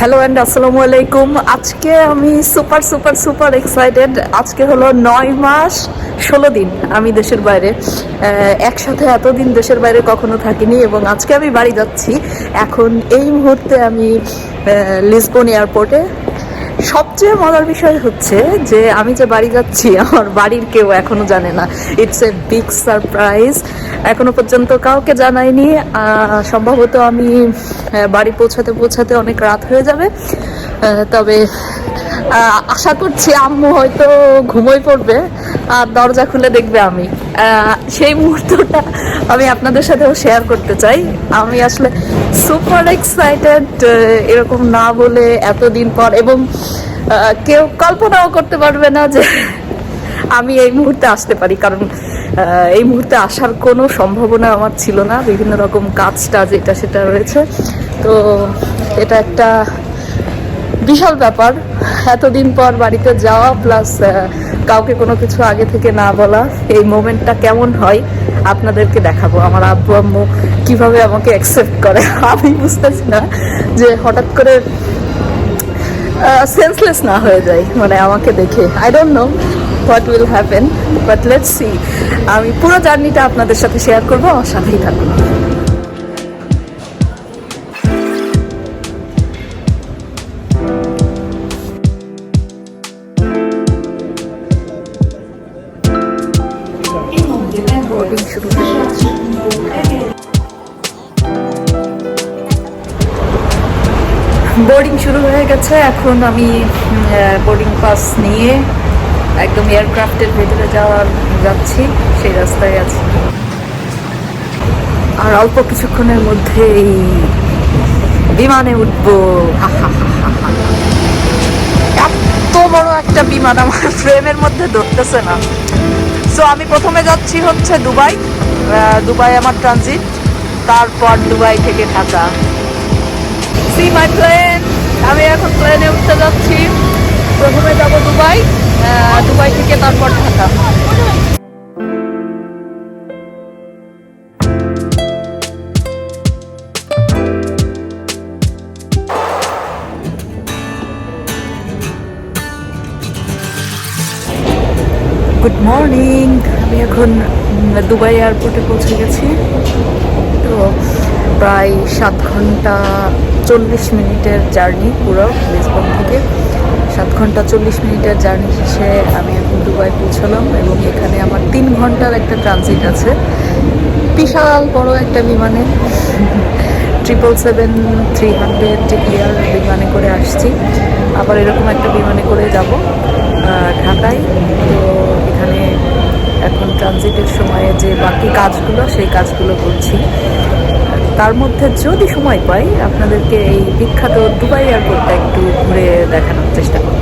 Hello and আসসালামু আলাইকুম আজকে আমি সুপার সুপার সুপার এক্সাইটেড আজকে হলো নয় মাস, ষোলো দিন আমি দেশের বাইরে। একসাথে এতদিন দেশের বাইরে কখনো থাকিনি এবং আজকে আমি বাড়ি যাচ্ছি। এখন এই মুহূর্তে আমি লিসবন এয়ারপোর্টে। সবচেয়ে মজার বিষয় হচ্ছে যে আমি যে বাড়ি যাচ্ছি, আমার বাড়ির কেউ এখনও জানে না। ইটস এ বিগ সারপ্রাইজ এখনও পর্যন্ত কাউকে জানাইনি। সম্ভবত আমি বাড়ি পৌঁছাতে পৌঁছাতে অনেক রাত হয়ে যাবে। তবে আশা করছি আম্মু হয়তো ঘুমোই পড়বে। আর দরজা খুলে দেখবে আমি। সেই মুহূর্তটা আমি আপনাদের সাথেও শেয়ার করতে চাই। আমি আসলে সুপার এক্সাইটেড এরকম না বলে এতদিন পর এবং কেউ কল্পনাও করতে পারবে না যে আমি এই মুহূর্তে আসতে পারি। কারণ এই মুহূর্তে আসার কোনো সম্ভাবনা আমার ছিল না। বিভিন্ন রকম কাজটা যেটা সেটা রয়েছে। তো এটা একটা বিশাল ব্যাপার। এতদিন পর বাড়িতে যাওয়া প্লাস কাউকে কোনো কিছু আগে থেকে না বলা, এই মোমেন্টটা কেমন হয় আপনাদেরকে দেখাবো। আমার আব্বু, আম্মু কীভাবে আমাকে অ্যাকসেপ্ট করে? আমি বুঝতেছি না যে হঠাৎ করে সেন্সলেস না হয়ে যায় মানে আমাকে দেখে। I don't know what will happen but let's see আমি পুরো জার্নিটা আপনাদের সাথে শেয়ার করব, আমার সাথেই থাকুন। গেছে, এখন আমি বোর্ডিং পাস নিয়ে একদম এয়ারক্রাফটের ভেতরে যাওয়ার যাচ্ছি, সেই রাস্তায় আছি। আর অল্প কিছুক্ষণের মধ্যেই বিমানে উঠবো। এত বড় একটা বিমান আমার ফ্রেমের মধ্যে ধরতেছে না। সো আমি প্রথমে যাচ্ছি হচ্ছে দুবাই দুবাই আমার ট্রানজিট তারপর দুবাই থেকে ঢাকা। সি মাই প্লেন আমি এখন প্লেনে উঠতে যাচ্ছি। প্রথমে যাব দুবাই দুবাই থেকে তারপর ঢাকা। গুড মর্নিং আমি এখন দুবাই এয়ারপোর্টে পৌঁছে গেছি। তো প্রায় সাত ঘণ্টা চল্লিশ মিনিটের জার্নি পুরো লিসবন থেকে। সাত ঘণ্টা চল্লিশ মিনিটের জার্নি শেষে আমি এখন দুবাই পৌঁছলাম এবং এখানে আমার তিন ঘণ্টার একটা ট্রানজিট আছে। বিশাল বড় একটা বিমানে। Triple seven three hundred air বিমানে করে আসছি। আবার এরকম একটা বিমানে করে যাব ঢাকায়। তো এখানে এখন ট্রানজিটের সময়ে যে বাকি কাজগুলো, সেই কাজগুলো করছি। তার মধ্যে যদি সময় পাই, আপনাদেরকে এই বিখ্যাত দুবাই এয়ারপোর্টটা একটু ঘুরে দেখানোর চেষ্টা করব।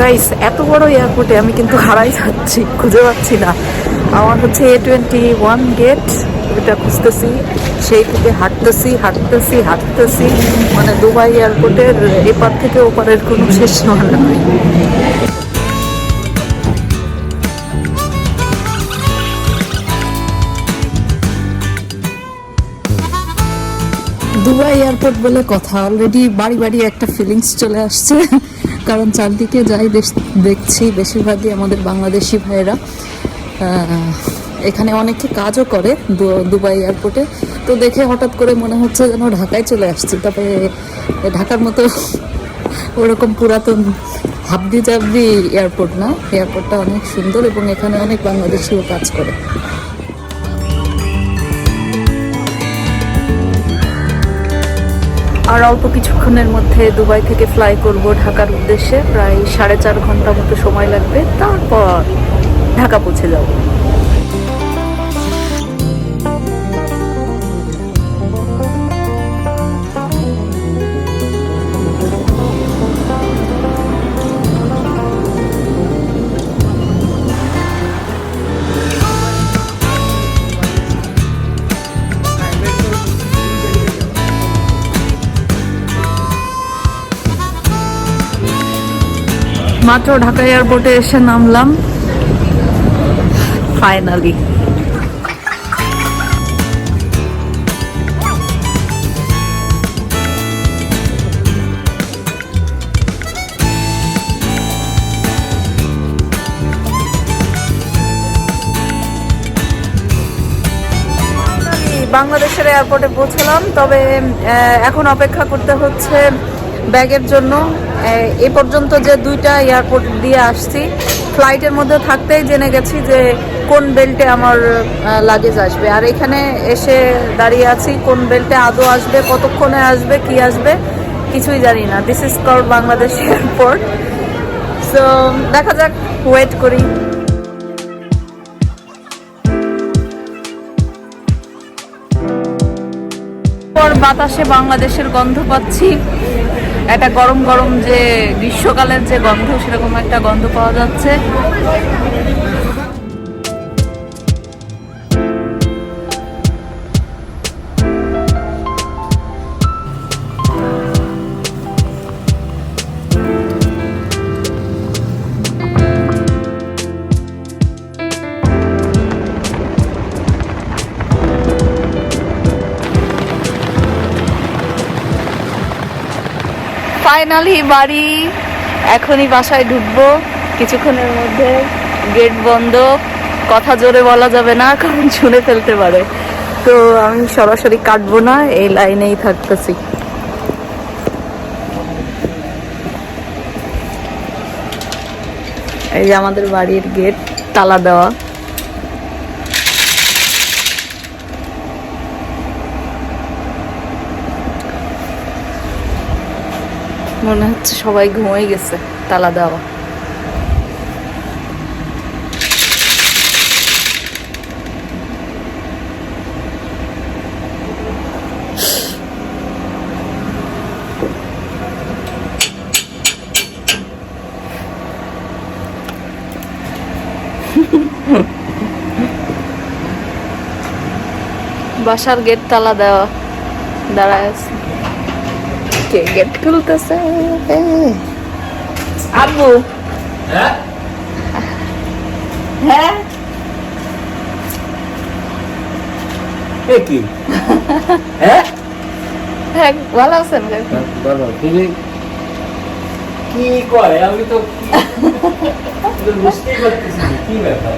গাইস এত বড় এয়ারপোর্টে আমি কিন্তু হারাই যাচ্ছি, খুঁজে পাচ্ছি না। আমার হচ্ছে এ টোয়েন্টি ওয়ান গেট এটা খুঁজতেছি, সেই থেকে হাঁটতেছি হাঁটতেছি হাঁটতেছি। মানে দুবাই এয়ারপোর্টের এপার থেকে ওপারের কোনো শেষ নয় দুবাই এয়ারপোর্ট বলে কথা। অলরেডি বাড়ি বাড়ি একটা ফিলিংস চলে আসছে। কারণ চারদিকে যাই দেখছি, বেশিরভাগই আমাদের বাংলাদেশি ভাইয়েরা। এখানে অনেকে কাজও করে দুবাই এয়ারপোর্টে। তো দেখে হঠাৎ করে মনে হচ্ছে যেন ঢাকায় চলে আসছি। তবে ঢাকার মতো ওরকম পুরাতন হাবডি জাবডি এয়ারপোর্ট না। এয়ারপোর্টটা অনেক সুন্দর এবং এখানে অনেক বাংলাদেশিও কাজ করে। আর অল্প কিছুক্ষণের মধ্যে দুবাই থেকে ফ্লাই করব ঢাকার উদ্দেশ্যে। প্রায় সাড়ে চার ঘণ্টা মতো সময় লাগবে। তারপর ঢাকা পৌঁছে যাব মাত্র ঢাকা এয়ারপোর্টে এসে নামলাম। ফাইনালি বাংলাদেশের এয়ারপোর্টে পৌঁছলাম, তবে এখন অপেক্ষা করতে হচ্ছে ব্যাগের জন্য। এ পর্যন্ত যে দুইটা এয়ারপোর্ট দিয়ে আসছি ফ্লাইটের মধ্যে থাকতেই জেনে গেছি যে কোন বেল্টে আমার লাগেজ আসবে। আর এখানে এসে দাঁড়িয়ে আছি, কোন বেল্টে আদৌ আসবে, কতক্ষণে আসবে, কি আসবে, কিছুই জানি না। This is call Bangladesh airport so দেখা যাক ওয়েট করি। বাতাসে বাংলাদেশের গন্ধ পাচ্ছি। একটা গরম গরম যে গ্রীষ্মকালের যে গন্ধ সেরকম একটা গন্ধ পাওয়া যাচ্ছে। ফাইনালি বাড়ি। এখনই বাসায় ঢুকবো। কিছুক্ষণের মধ্যে গেট বন্ধ। কথা জোরে বলা যাবে না, কারণ শুনে ফেলতে পারে। তো আমি সরাসরি কাটবো না, এই লাইনেই থাকতেছি। এই যে আমাদের বাড়ির গেট তালা দেওয়া। মনে হচ্ছে সবাই ঘুমিয়ে গেছে তালা দেওয়া। বাসার গেট তালা দেওয়া দাঁড়ায় আছে। কে গেট খুলতেছে? আব্বু। হ্যাঁ? হ্যাঁ? কি? হ্যাঁ? হ্যাঁ ভালো আছেন তুমি কি কয় আমি তো বুঝতেই পারতেছি কি ব্যাপার?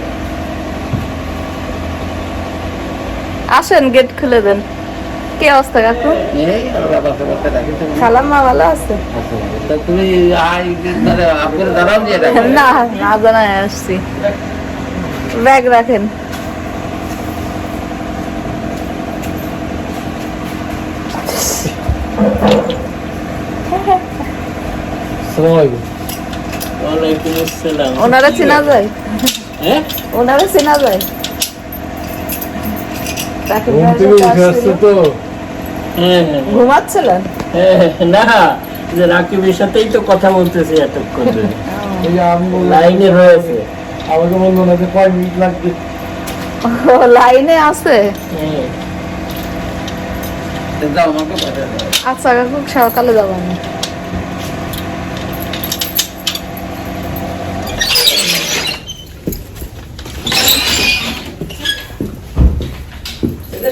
আসেন গেট খুলে দেন। কি অবস্থা কাকু? খালাম্মা ভালো আছে? আচ্ছা, তুমি আই আপনার দাঁড়ান যে না না জানাই আসছি। ব্যাগ রাখেন। ওনারা চেনা যায়? হ্যাঁ? ওনারা চেনা যায়। তো হ্যাঁ হ্যাঁ ঘুমাচ্ছিলেন হ্যাঁ, না যে রাকিবের সাথেই তো কথা বলতেছি এতক্ষণ ধরে। এই যে আমি বললাম, লাইনে রয়েছে। আমাকে বলল না যে কয় মিনিট লাগবে? লাইনে আছে? হ্যাঁ। আচ্ছা কাকু সকালে যাব আমি। আরে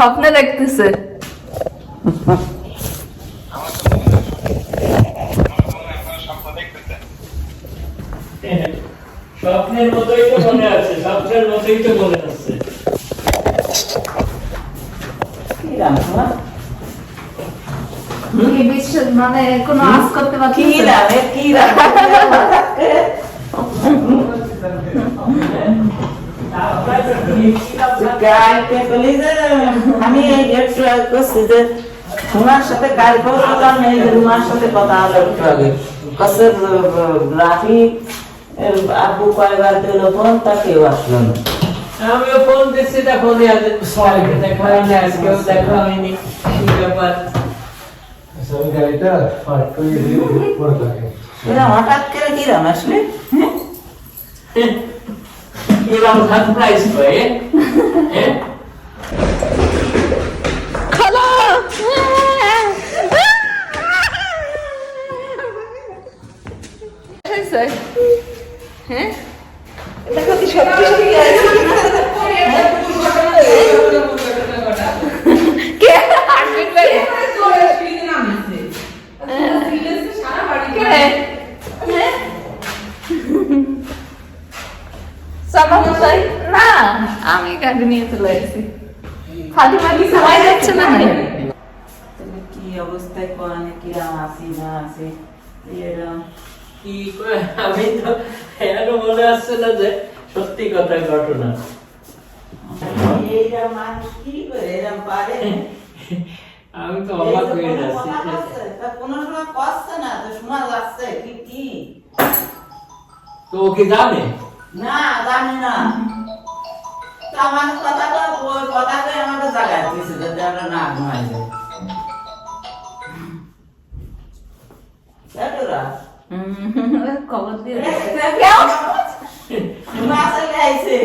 স্বপ্নে দেখতেছে। স্বপ্নের মতোই তো মনে আছে স্বপ্নের মতোই তো মনে আছে। কি বিশ্বাস মানে কোনো আজ করতে পারছি আমি এই একটু আগে করছি যে তোমার সাথে কাজ করছিলাম এই যে তোমার সাথে কথা হলো একটু আগে কাছে রাফি আব্বু কয়বার দিল ফোন তা কেউ আসলো না। আমিও ফোন দিচ্ছি তা ফোনে আজ দেখা হয়নি আজকেও দেখা হয়নি কি ব্যাপার? গাড়িটা পার্ক করে দিয়ে পরে থাকে। এরা হঠাৎ করে কিরাম আসলে? এরকম সারপ্রাইজ করে হ্যাঁ খালা হ্যাঁ? দেখো কি সত্যি সত্যি কে হাসবেন ভাই না আমি গাড়ি নিয়ে চলে আসছি। ফাতিমা কি সময় যাচ্ছে না? কি অবস্থায় কিরাম আছি না আছি এরকম কি আমি তো এরও মনে আসছে না যে সত্যি কথা ঘটনা? আমি তো অবাক হয়ে যাচ্ছি কোনো সময় কষ্ট না? তো শোনা যাচ্ছে কি কি? তো ও কি জানে? না জানি না। তো আমার কথাটা ওই কথাটাই আমাকে জাগায় দিয়েছে যাতে আমরা না ঘুমাই যাই। খবর মাছ আইছে